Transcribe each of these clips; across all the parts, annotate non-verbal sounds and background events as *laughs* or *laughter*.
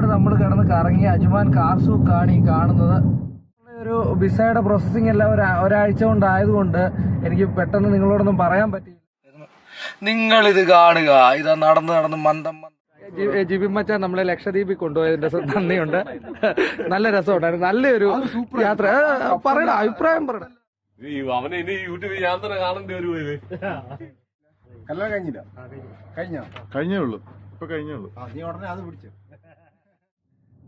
ഒരുപാട് നമ്മൾ കിടന്ന് കറങ്ങി അജ്മാൻ കാർ കാണി ഈ കാണുന്നത്. ഒരു വിസയുടെ പ്രോസസ്സിംഗ് എല്ലാം ഒരു ഒരാഴ്ച കൊണ്ടായതുകൊണ്ട് എനിക്ക് പെട്ടെന്ന് നിങ്ങളോടൊന്നും പറയാൻ പറ്റില്ല നിങ്ങൾ ഇത് കാണുക. ഇതാ നടന്ന് നടന്ന് മന്ദം മന്ദം. ജിബിൻ മച്ചാൻ നമ്മളെ ലക്ഷദ്വീപിൽ കൊണ്ടുപോയതിന്റെ നന്ദിയുണ്ട്. നല്ല രസമുണ്ടായിരുന്നു. നല്ലൊരു യാത്ര. പറയണ പറയടാ അഭിപ്രായം പറയണം അവനെ ഇനി യൂട്യൂബിൽ ഞാൻ തന്നെ കാണേണ്ടി വരുമോ ഇത്? കല്യാണം കഴിഞ്ഞില്ല. കഴിഞ്ഞോ? കഴിഞ്ഞേ ഉള്ളൂ. ഇപ്പൊ കഴിഞ്ഞേ ഉള്ളൂ. നീ ഉടനെ അത് പിടിച്ചു.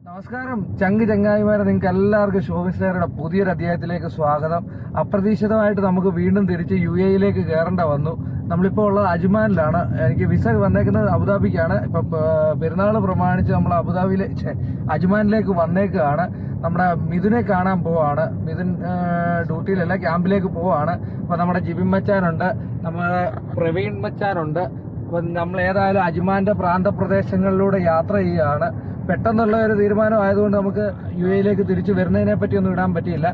നമസ്കാരം. ചങ്ക് ചങ്ങായിമാരെ നിങ്ങൾക്ക് എല്ലാവർക്കും ഷോവിസ്റ്ററുടെ പുതിയൊരു അധ്യായത്തിലേക്ക് സ്വാഗതം. അപ്രതീക്ഷിതമായിട്ട് നമുക്ക് വീണ്ടും തിരിച്ച് യു എയിലേക്ക് കയറേണ്ട വന്നു. നമ്മളിപ്പോൾ ഉള്ളത് അജ്മാനിലാണ്. എനിക്ക് വിസ വന്നേക്കുന്നത് അബുദാബിക്കാണ്. ഇപ്പൊ പെരുന്നാൾ പ്രമാണിച്ച് നമ്മൾ അബുദാബിയിലെ അജ്മാനിലേക്ക് വന്നേക്കുകയാണ് നമ്മുടെ മിഥുനെ കാണാൻ പോവാണ്. മിഥുൻ ഡ്യൂട്ടിയിലല്ല ക്യാമ്പിലേക്ക് പോവാണ്. അപ്പൊ നമ്മുടെ ജിബിൻ മച്ചാനുണ്ട്. നമ്മുടെ പ്രവീൺ മച്ചാനുണ്ട്. അപ്പൊ നമ്മൾ ഏതായാലും അജ്മാന്റെ പ്രാന്തപ്രദേശങ്ങളിലൂടെ യാത്ര ചെയ്യുകയാണ്. പെട്ടെന്നുള്ള ഒരു തീരുമാനം ആയതുകൊണ്ട് നമുക്ക് യു എയിലേക്ക് തിരിച്ചു വരുന്നതിനെ പറ്റി ഒന്നും ഇടാൻ പറ്റിയില്ല.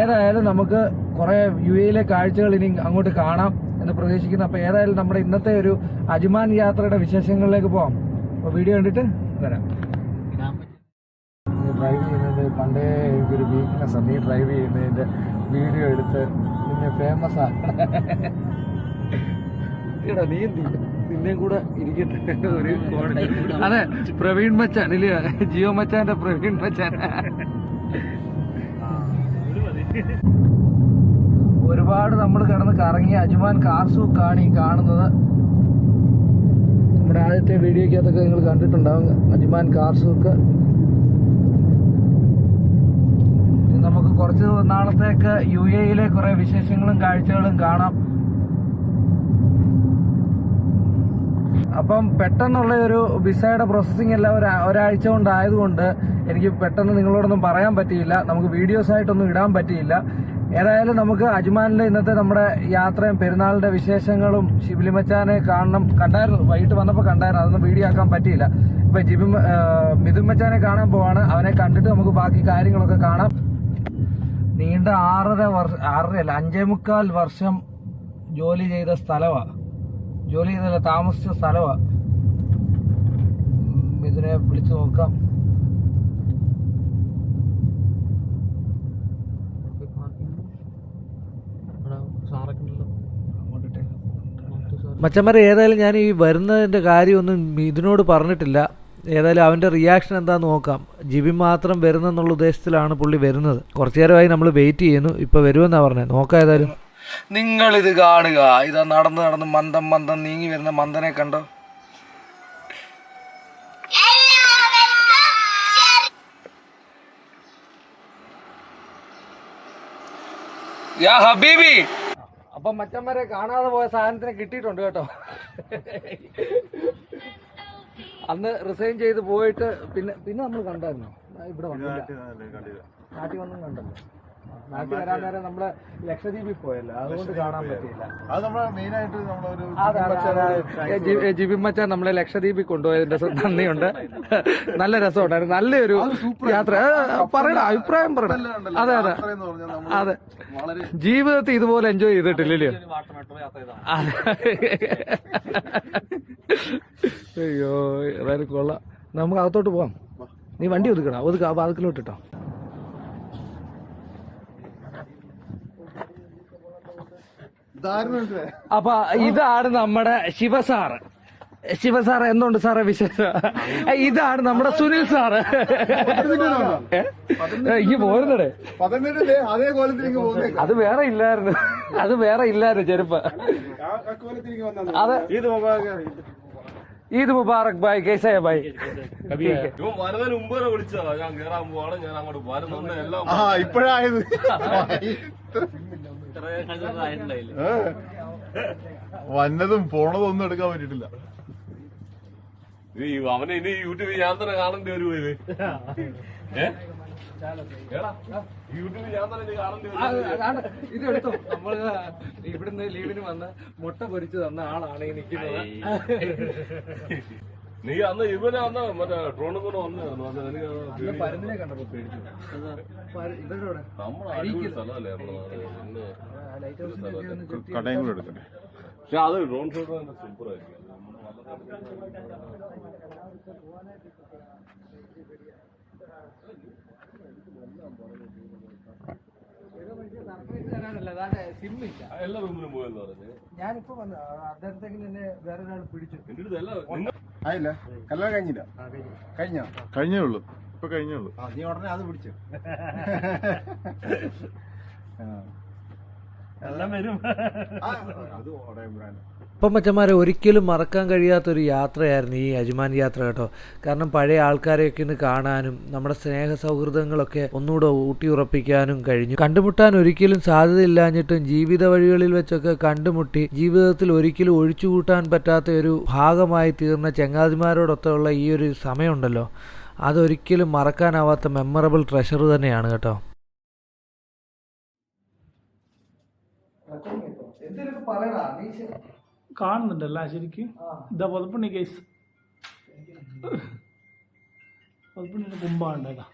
ഏതായാലും നമുക്ക് കുറെ യു എയിലെ കാഴ്ചകൾ ഇനി അങ്ങോട്ട് കാണാം എന്ന് പ്രതീക്ഷിക്കുന്നു. അപ്പൊ ഏതായാലും നമ്മുടെ ഇന്നത്തെ ഒരു അജ്മാൻ യാത്രയുടെ വിശേഷങ്ങളിലേക്ക് പോവാം. അപ്പൊ വീഡിയോ കണ്ടിട്ട് വരാം. ഡ്രൈവ് ചെയ്യുന്നത് പണ്ടേ എനിക്കൊരു വീക്ക്നെസ് ആണ്. നീ ഡ്രൈവ് ചെയ്യുന്നതിന്റെ വീഡിയോ എടുത്ത് പിന്നെ ഫേമസ് ആണ്. നീ? നിന്നെയും കൂടെ ഇരിക്കട്ടെ. ഒരു അതെ പ്രവീൺ മച്ചാൻ ഇല്ല? ജിയോ മച്ചാന്റെ പ്രവീൺ മച്ചാൻ. ഒരുപാട് നമ്മൾ കിടന്ന് കറങ്ങി അജ്മാൻ കാർ കാണി ഈ കാണുന്നത്. നമ്മുടെ ആദ്യത്തെ വീഡിയോക്കകത്തൊക്കെ നിങ്ങൾ കണ്ടിട്ടുണ്ടാവും അജ്മാൻ കാർ സൂക്ക് ഇനി നമുക്ക് കുറച്ച് നാളത്തേക്ക് യു എയിലെ കുറെ വിശേഷങ്ങളും കാഴ്ചകളും കാണാം. അപ്പം പെട്ടെന്നുള്ള ഒരു വിസയുടെ പ്രോസസ്സിംഗ് എല്ലാം ഒരു ഒരാഴ്ച കൊണ്ടായതുകൊണ്ട് എനിക്ക് പെട്ടെന്ന് നിങ്ങളോടൊന്നും പറയാൻ പറ്റിയില്ല. നമുക്ക് വീഡിയോസ് ആയിട്ടൊന്നും ഇടാൻ പറ്റിയില്ല. ഏതായാലും നമുക്ക് അജ്മാനിലെ ഇന്നത്തെ നമ്മുടെ യാത്രയും പെരുന്നാളിന്റെ വിശേഷങ്ങളും ശിബിലിമച്ചാനെ കാണണം കണ്ടായിരുന്നു. വൈകിട്ട് വന്നപ്പോൾ കണ്ടായിരുന്നു. അതൊന്നും വീഡിയോ ആക്കാൻ പറ്റിയില്ല. ഇപ്പൊ ജിബി മിഥുമച്ചാനെ മച്ചാനെ കാണാൻ പോവാണ്. അവനെ കണ്ടിട്ട് നമുക്ക് ബാക്കി കാര്യങ്ങളൊക്കെ കാണാം. നീണ്ട ആറര വർഷം ആറര അല്ല അഞ്ചേ മുക്കാൽ വർഷം ജോലി ചെയ്ത സ്ഥലമാണ് ജോലി ചെയ്തല്ല താമസിച്ച സ്ഥലമാണ് ഇതിനെ വിളിച്ചു നോക്കാം. മച്ചന്മാരെ ഏതായാലും ഞാൻ ഈ വരുന്നതിന്റെ കാര്യമൊന്നും ഇതിനോട് പറഞ്ഞിട്ടില്ല. ഏതായാലും അവന്റെ റിയാക്ഷൻ എന്താന്ന് നോക്കാം. ജിബി മാത്രം വരുന്നെന്നുള്ള ഉദ്ദേശത്തിലാണ് പുള്ളി വരുന്നത്. കുറച്ചു നേരമായി നമ്മൾ വെയിറ്റ് ചെയ്യുന്നു. ഇപ്പോൾ വരുമെന്നാണ് പറഞ്ഞത് നോക്കാം ഏതായാലും. നിങ്ങൾ ഇത് കാണുക. ഇതാ നടന്ന് നടന്ന് മന്ദം മന്ദം നീങ്ങി വരുന്ന മന്ദനെ കണ്ടോ? യാ ഹബീബി. അപ്പൊ മച്ചന്മാരെ കാണാതെ പോയ സാധനത്തിന് കിട്ടിയിട്ടുണ്ട് കേട്ടോ. അന്ന് റിസൈൻ ചെയ്ത് പോയിട്ട് പിന്നെ പിന്നെ നമ്മൾ കണ്ടായിരുന്നു? ഇവിടെ വന്നില്ല. നാട്ടിൽ വന്നും കണ്ടല്ലോ. നാട്ടിൽ വരാൻ നേരം നമ്മൾ ലക്ഷദ്വീപിൽ പോയല്ലോ. അതുകൊണ്ട് കാണാൻ പറ്റിയില്ല. അത് നമ്മളെ മെയിൻ ആയിട്ട് നമ്മളൊരു ജിബിൻ മച്ചാൻ നമ്മളെ ലക്ഷദ്വീപിൽ കൊണ്ടുപോയതിന്റെ നന്ദിയുണ്ട്. നല്ല രസമുണ്ടായിരുന്നു. നല്ലൊരു യാത്ര. പറയണ അഭിപ്രായം പറയണം അതെ അതെ. എന്ന് പറഞ്ഞാൽ നമ്മൾ അതെ. വളരെ ജീവിതത്തിൽ ഇതുപോലെ എൻജോയ് ചെയ്തിട്ടില്ലല്ലോ. അയ്യോ ഏതായാലും കൊള്ളാം. നമുക്ക് അകത്തോട്ട് പോവാം. നീ വണ്ടി ഒതുക്കണം ഒതുക്കാം വാതിക്കലോട്ട് ഇട്ടോ. അപ്പൊ ഇതാണ് നമ്മുടെ ശിവസാറ് ശിവസാർ എന്തുണ്ട് സാറേ വിശേഷം? ഇതാണ് നമ്മുടെ സുനിൽ സാറ്? ഈ പോരുന്നടേ. അതേ വേറെ ഇല്ലായിരുന്നു. അത് വേറെ ഇല്ലായിരുന്നു ചെരുപ്പ്. അതെ ഈദ് മുബാറക്. ഭായ് കേസായ ഭായ് ഇപ്പഴായത്. വന്നതും പോണതും ഒന്നും എടുക്കാൻ പറ്റിട്ടില്ല അവനെ ഇനി യൂട്യൂബിൽ ഞാൻ തന്നെ കാണേണ്ടി വരുമോ ഇത്? യൂട്യൂബിൽ ഞാൻ തന്നെ കാണേണ്ടി. ഇത്? എടുത്തു നമ്മൾ ഇവിടുന്ന് ലീവിന് വന്ന് മുട്ട പൊരിച്ചു തന്ന ആളാണ് ഈ നിൽക്കുന്നത്. നീ അന്ന് ഇവനെ അന്ന് മറ്റേ ഡ്രോണും കൂടെ വന്നായിരുന്നു അത് എനിക്ക് ഇന്ന് പരുന്തിനെ കണ്ടപ്പോ പേടിച്ചു. പരു- ഇവരുടെ കൂടെ അടിപൊളി സ്ഥലമല്ലേ നമ്മുടെ ലൈറ്റ് ഹൗസിന്റെ ഒക്കെ. ഒന്ന് ചുറ്റി കടയും കൂടെ എടുക്കട്ടെ പക്ഷെ അത് ഡ്രോൺ ഷോട്ട് തന്നെ സൂപ്പർ ആയിരിക്കും. എല്ലാ റൂമിലും പോയെന്ന് പറഞ്ഞു. ഞാനിപ്പോ വന്ന അദ്ദേഹത്തേക്ക് എന്നെ വേറെ ഒരാൾ പിടിച്ചു ആയില്ല? കല്യാണം കഴിഞ്ഞില്ല? കഴിഞ്ഞോ. കഴിഞ്ഞേ? ഉള്ളൂ. ഇപ്പൊ കഴിഞ്ഞേ ഉള്ളൂ. നീ ഉടനെ അത് പിടിച്ചു. *laughs* എല്ലാം വരും. ആ, അത് ഓടയമ്പുരാൻ അപ്പം മച്ചന്മാരെ ഒരിക്കലും മറക്കാൻ കഴിയാത്തൊരു യാത്രയായിരുന്നു ഈ അജ്മാൻ യാത്ര കേട്ടോ. കാരണം പഴയ ആൾക്കാരെയൊക്കെ ഒന്ന് കാണാനും നമ്മുടെ സ്നേഹ സൗഹൃദങ്ങളൊക്കെ ഒന്നുകൂടെ ഊട്ടിയുറപ്പിക്കാനും കഴിഞ്ഞു. കണ്ടുമുട്ടാൻ ഒരിക്കലും സാധ്യതയില്ലാഞ്ഞിട്ടും ജീവിത വഴികളിൽ വെച്ചൊക്കെ കണ്ടുമുട്ടി ജീവിതത്തിൽ ഒരിക്കലും ഒഴിച്ചുകൂട്ടാൻ പറ്റാത്ത ഒരു ഭാഗമായി തീർന്ന ചങ്ങാതിമാരോടൊത്തുള്ള ഈ ഒരു സമയമുണ്ടല്ലോ. അതൊരിക്കലും മറക്കാനാവാത്ത മെമ്മറബിൾ ട്രഷർ തന്നെയാണ് കേട്ടോ. എന്തെങ്കിലും പറയടാ നീ കാണുന്നുണ്ടല്ല ശരിക്കും. ഇതാ പുതപ്പുണ്ണി കേസ്. പുതപ്പുണ്ണിന്റെ കുമ്പാണ്ടേതാ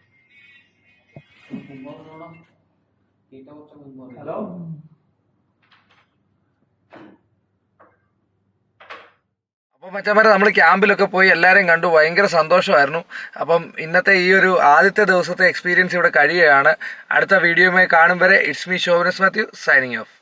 ഹലോ? അപ്പോൾ മച്ചന്മാരെ നമ്മൾ ക്യാമ്പിലൊക്കെ പോയി എല്ലാവരെയും കണ്ടു. ഭയങ്കര സന്തോഷമായിരുന്നു. അപ്പം ഇന്നത്തെ ഈ ഒരു ആദ്യത്തെ ദിവസത്തെ എക്സ്പീരിയൻസ് ഇവിടെ കഴിയുകയാണ്. അടുത്ത വീഡിയോയുമായി കാണും വരെ. ഇറ്റ്സ് മീ ഷോവനസ് മാത്യു സൈനിങ് ഓഫ്